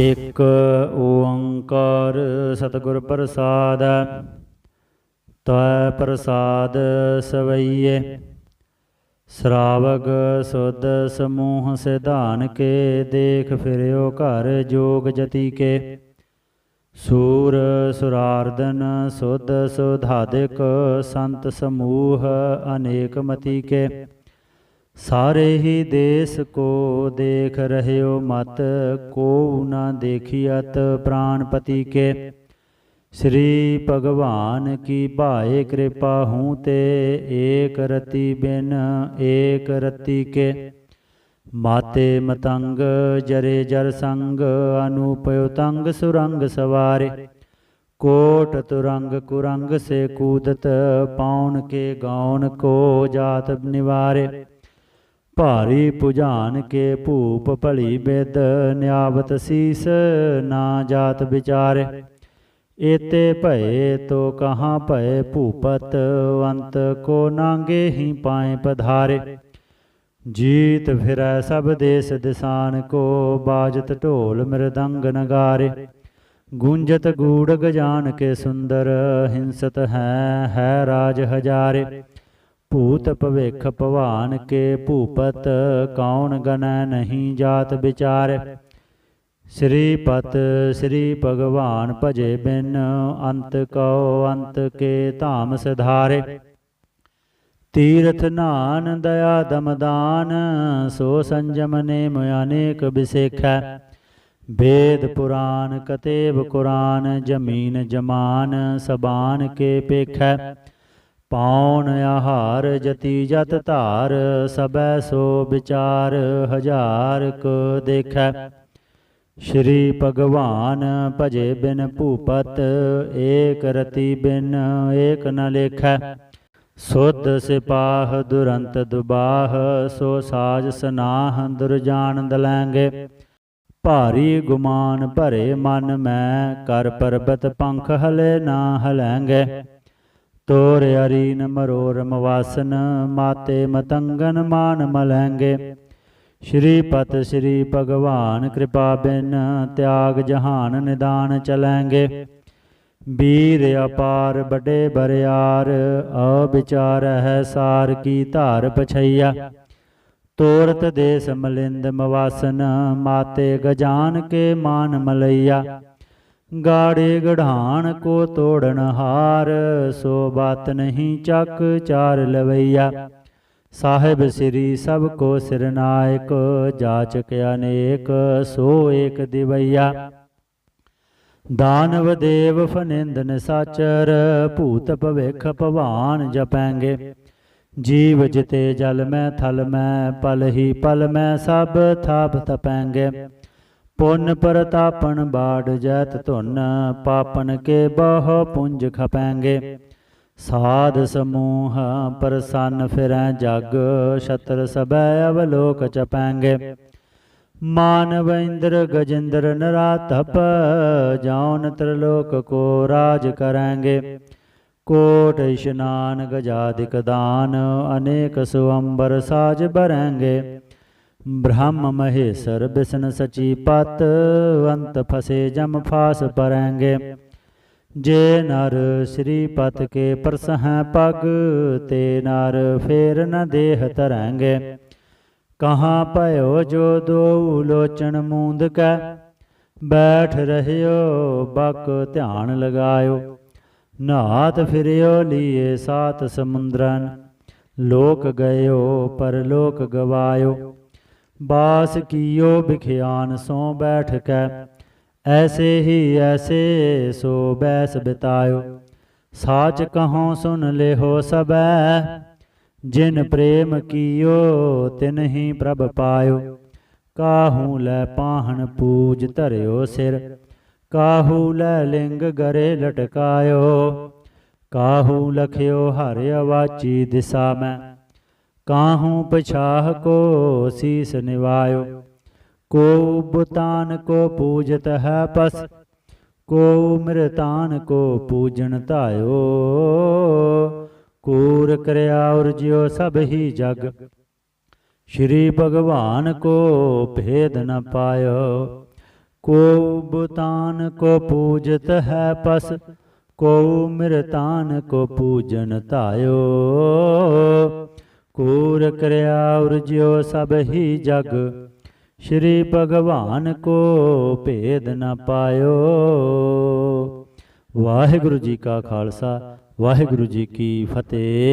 ਇਕ ਓੰਕਾਰ ਸਤਿਗੁਰ ਪ੍ਰਸਾਦ, ਤੈ ਪ੍ਰਸਾਦ ਸਵਈਏ। ਸ਼ਰਾਵਗ ਸੁਧ ਸਮੂਹ ਸਿਧਾਨ ਕੇ, ਦੇਖ ਫਿਰਿਓ ਘਰ ਜੋਗ ਜਤੀ ਕੇ। ਸੂਰ ਸੁਰਾਰਦਨ ਸੁਧ ਸੁਧਾਦਿਕ ਸੰਤ ਸਮੂਹ ਅਨੇਕ ਮਤੀ ਕੇ। ਸਾਰੇ ਹੀ ਦੇਸ ਕੋ ਦੇਖ ਰਹਿਓ ਮਤ ਕੋ ਨਾ ਦੇਖਿਅਤ ਪ੍ਰਾਨਪਤੀ ਕੇ। ਸ੍ਰੀ ਭਗਵਾਨ ਕੀ ਭਾਏ ਕਿਰਪਾ ਹੂੰ ਤੇ ਏਕ ਰਤੀ ਬਿਨ ਏਕ ਰਤੀ ਕੇ। ਮਾਤੇ ਮਤੰਗ ਜਰੇ ਜਰ ਸੰਗ ਅਨੂਪਯ ਤੰਗ ਸੁਰੰਗ ਸਵਾਰੇ। ਕੋਟ ਤੁਰੰਗ ਕੁਰੰਗ ਸੇ ਕੂਦਤ ਪਾਉਣ ਕੇ ਗਾਉਣ ਕੋ ਜਾਤ ਨਿਵਾਰੇ। ਭਾਰੀ ਪੁਜਾਨ ਕੇ ਭੂਪ ਭਲੀ ਬਿਦ ਨਿਆਵਤ ਸੀਸ ਨਾ ਜਾਤ ਵਿਚਾਰੇ। ਏਤੇ ਭਏ ਤੋ ਕਹਾ ਭਏ ਭੂਪਤ ਅੰਤ ਕੋ ਨਾਂਗੇ ਹੀ ਪਾਏ ਪਧਾਰੇ। ਜੀਤ ਫਿਰੈ ਸਭ ਦੇਸ ਦਿਸਾਨ ਕੋ ਬਾਜਤ ਢੋਲ ਮਿਰਦੰਗ ਨਗਾਰੇ। ਗੂੰਜਤ ਗੂੜ ਗਜਾਨ ਕੇ ਸੁੰਦਰ ਹਿੰਸਤ ਹੈ ਹੈ ਰਾਜ ਹਜਾਰੇ। ਭੂਤ ਭਵਿਖ ਭਵਾਨ ਕੇ ਭੂਪਤ, ਕੌਣ ਗਨੈ ਨਹੀਂ ਜਾਤ ਵਿਚਾਰ। ਸ੍ਰੀ ਪਤ ਸ੍ਰੀ ਭਗਵਾਨ ਭਜੇ ਬਿਨ, ਅੰਤ ਕਉ ਅੰਤ ਕੇ ਧਾਮ ਸਿਧਾਰੇ। ਤੀਰਥ ਨਾਨ ਦਇਆ ਦਮਦਾਨ, ਸੋ ਸੰਜਮ ਨੇ ਅਨੇਕ ਬਿਸੇਖੈ ਵੇਦ ਪੁਰਾਨ ਕਤੇਬ ਕੁਰਾਨ, ਜਮੀਨ ਜਮਾਨ ਸਬਾਨ ਕੇ ਪੇਖੈ। ਪਾਉਣ ਆਹਾਰ ਜਤੀ ਜਤ ਧਾਰ, ਸਬੈ ਸੋ ਵਿਚਾਰ ਹਜ਼ਾਰ ਕੋ ਦੇਖੈ। ਸ਼੍ਰੀ ਭਗਵਾਨ ਭਜੇ ਬਿਨ ਭੂਪਤ, ਏਕ ਰਤੀ ਬਿਨ ਏਕ ਨ ਲੇਖੈ। ਸੁਧ ਸਿਪਾਹ ਦੁਰੰਤ ਦੁਬਾਹ, ਸੋ ਸਾਜ ਸਨਾਹ ਦੁਰਜਾਨ ਦਲੈਂਗੇ। ਭਾਰੀ ਗੁਮਾਨ ਭਰੇ ਮਨ ਮੈਂ, ਕਰ ਪਰਬਤ ਪੰਖ ਹਲੇ ਨਾ ਹਲੈਂਗੇ। ਤੋਰ ਅਰੀਨ ਮਰੋਰਮ ਵਾਸਨ ਮਾਤੇ ਮਤੰਗਨ ਮਾਨ ਮਲੈਂਗੇ ਸ਼੍ਰੀ ਪਤ ਸ਼੍ਰੀ ਭਗਵਾਨ ਕਿਰਪਾ ਬਿਨ, ਤਿਆਗ ਜਹਾਨ ਨਿਦਾਨ ਚਲੈਂਗੇ ਵੀਰ ਅਪਾਰ ਬੜੇ ਬਰਿਆਰ, ਅਵਿਚਾਰ ਹੈ ਸਾਰ ਕੀ ਧਾਰ ਪਛਈਆ। ਤੋਰਤ ਦੇਸ ਮਲਿੰਦ ਮਵਾਸਨ, ਮਾਤੇ ਗਜਾਨ ਕੇ ਮਾਨ ਮਲਈਆ। ਗਾੜੇ ਗਢਾਣ ਕੋ ਤੋੜਨ ਹਾਰ, ਸੋ ਬਾਤ ਨਹੀਂ ਚੱਕ ਚਾਰ ਲਵਈਆ। ਸਾਹਿਬ ਸ੍ਰੀ ਸਭ ਕੋ ਸਿਰਨਾਇਕ ਜਾਚਕ ਅਨੇਕ ਸੋ ਏਕ ਦਿਵਈਆ। ਦਾਨਵ ਦੇਵ ਫਨਿੰਦਨ ਨਿਸਾਚਰ ਭੂਤ ਭਵਿਖ ਭਵਾਨ ਜਪੈਂਗੇ। ਜੀਵ ਜਿਤੇ ਜਲ ਮੈਂ ਥਲ ਮੈਂ, ਪਲ ਹੀ ਪਲ ਮੈਂ ਸਭ ਥਾਪ ਤਪੈਂਗੇ। ਪੁੰਨ ਪ੍ਰਤਾਪਨ ਬਾੜ ਜੈਤ ਧੁਨ, ਪਾਪਨ ਕੇ ਬਹੁ ਪੁੰਜ ਖਪੈਂਗੇ। ਸਾਧ ਸਮੂਹ ਪ੍ਰਸੰਨ ਫਿਰੈ ਜਗ, ਛਤਰ ਸਬੈ ਅਵਲੋਕ ਚਪੈਂਗੇ। ਮਾਨਵ ਇੰਦਰ ਗਜਿੰਦਰ ਨਰਾਤਪ ਜਾਉਨ ਤ੍ਰਿਲੋਕ ਕੋ ਰਾਜ ਕਰਾਂਗੇ। ਕੋਟ ਇਸ਼ਨਾਨ ਗਜਾਦਿਕ ਦਾਨ, ਅਨੇਕ ਸੁਅੰਬਰ ਸਾਜ ਬਰਾਂਗੇ ਬ੍ਰਹਮ ਮਹੇਸ਼ਰ ਬਿਸ਼ਨ ਸਚੀ ਪਤ, ਅੰਤ ਫਸੇ ਜਮ ਫਾਸ ਪਰਾਂਗੇ। ਜੇ ਨਰ ਸ੍ਰੀ ਪਤ ਕੇ ਪਰਸਹ ਪਗ, ਤੇ ਨਰ ਫੇਰ ਨ ਦੇਹ ਧਰਾਂਗੇ ਕਹਾਂ ਭਇਓ ਜੋ ਦੋ ਲੋਚਨ ਮੂੰਦ ਕੈ, ਬੈਠ ਰਹਿਓ, ਬਕ ਧਿਆਨ ਲਗਾਇਓ। ਨਾਤ ਫਿਰਿਓ, ਲੀਏ ਸਾਤ ਸਮੁੰਦਰਨ। ਲੋਕ ਗਇਓ ਪਰ ਲੋਕ ਗਵਾਇਓ। ਬਾਸ ਕੀਓ ਵਿਖਿਆਨ ਸੋ ਬੈਠ ਕੈ ਐਸੇ ਹੀ ਐਸੇ ਸੋ ਬੈਸ ਬਿਤਾਇਓ। ਸਾਚ ਕਹੋ ਸੁਨ ਲਿਹੋ ਸਬੈ ਜਿਨ ਪ੍ਰੇਮ ਕੀਓ ਤਿਨ ਹੀ ਪ੍ਰਭ ਪਾਇਓ। ਕਾਹੂ ਲੈ ਪਾਹਣ ਪੂਜ ਧਰਿਓ ਸਿਰ, ਕਾਹੂ ਲੈ ਲਿੰਗ ਗਰੇ ਲਟਕਾਇਓ। ਕਾਹੂ ਲਖਿਓ ਹਰਿ ਅਵਾਚੀ ਦਿਸਾ ਮੈਂ ਕਾਹੂ ਪਛਾਹ ਕੋ ਸੀਸ ਨਿਵਾਇਓ? ਕੋ ਬੁਤਾਨ ਕੋ ਪੂਜਤ ਹੈ ਪਸ? ਕੋ ਮਿਰਤਾਨ ਕੋ ਪੂਜਨ ਧਾਇਓ? ਕੂਰ ਕਰਿਆ ਉਰਜਿਓ ਸਭ ਹੀ ਜਗ। ਸ਼੍ਰੀ ਭਗਵਾਨ ਕੋ ਭੇਦ ਨ ਪਾਇਓ। ਕੋ ਬੁਤਾਨ ਕੋ ਪੂਜਤ ਹੈ ਪਸ? ਕੋ ਮਿਰਤਾਨ ਕੋ ਪੂਜਨ ਧਾਇਓ? ਕੂਰ ਕਰਿਆ ਉਰਜਿਓ ਸਭ ਹੀ ਜਗ। ਸ਼੍ਰੀ ਭਗਵਾਨ ਕੋ ਭੇਦ ਨ ਪਾਇਓ। ਵਾਹਿਗੁਰੂ ਜੀ ਕਾ ਖਾਲਸਾ, ਵਾਹਿਗੁਰੂ ਜੀ ਕੀ ਫਤਿਹ।